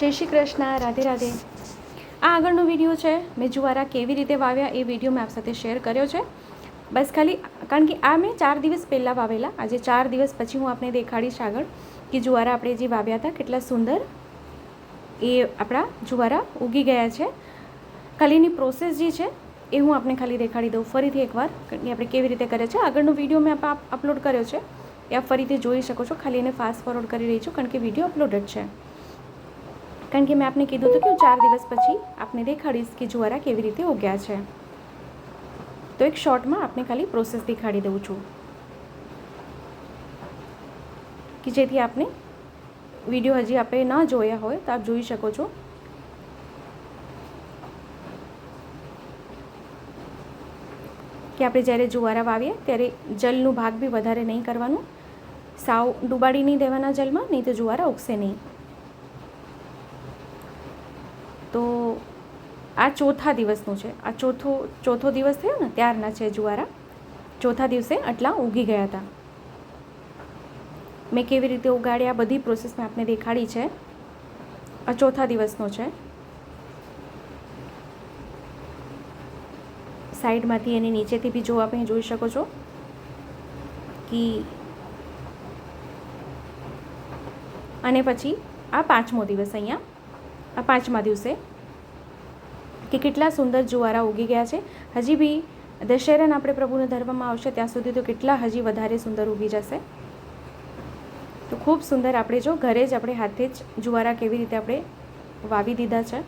જય શ્રી કૃષ્ણ, રાધે રાધે. આ આગળનો વીડિયો છે, મેં જુવારા કેવી રીતે વાવ્યા એ વીડિયો મેં આપ સાથે શેર કર્યો છે. બસ ખાલી, કારણ કે આ મેં ચાર દિવસ પહેલાં વાવેલા. આજે ચાર દિવસ પછી હું આપને દેખાડીશ આગળ કે જુવારા આપણે જે વાવ્યા હતા, કેટલા સુંદર એ આપણા જુવારા ઉગી ગયા છે. ખાલી એની પ્રોસેસ જે છે, એ હું આપને ખાલી દેખાડી દઉં. ફરીથી એકવાર, કે આપણે કેવી રીતે કરે છે. આગળનો વીડિયો મેં અપલોડ કર્યો છે. એ આપ ફરીથી જોઈ શકો છો. ખાલી એને ફાસ્ટ ફોરવર્ડ કરી રહી છું, કારણ કે વીડિયો અપલોડેડ છે. કારણ કે મેં આપને કીધું હતું કે હું ચાર દિવસ પછી આપને દેખાડીશ કે જુવારા કેવી રીતે ઉગ્યા છે. તો એક શોર્ટમાં આપને ખાલી પ્રોસેસ દેખાડી દઉં છું. કે જેથી આપને વીડિયો હજી આપણે ન જોયા હોય તો આપ જોઈ શકો છો. કે આપણે જ્યારે જુવારા વાવીએ ત્યારે જલનું ભાગ બી વધારે નહીં કરવાનું. સાવ ડુબાડી નહીં દેવાના જલમાં, નહીં તો જુવારા ઉગશે નહીં. તો આ ચોથા દિવસનું છે. આ ચોથો ચોથો દિવસ થયો ને ત્યારના છે જુવારા. ચોથા દિવસે આટલા ઉગી ગયા હતા. મેં કેવી રીતે ઉગાડ્યા બધી પ્રોસેસ મેં આપને દેખાડી છે. આ ચોથા દિવસનો છે. સાઈડમાંથી એની નીચેથી બી જો આપણે જોઈ શકો છો કે અને પછી આ પાંચમો દિવસ અહીંયા આ પાંચમા દિવસે કે કેટલા સુંદર જુવારા ઉગી ગયા છે. હજી બી દશેરાને આપણે પ્રભુને ધર્મમાં આવશે ત્યાં સુધી તો કેટલા હજી વધારે સુંદર ઉગી જશે. તો ખૂબ સુંદર આપણે જો ઘરે જ આપણે હાથે જ જુવારા કેવી રીતે આપણે વાવી દીધા છે.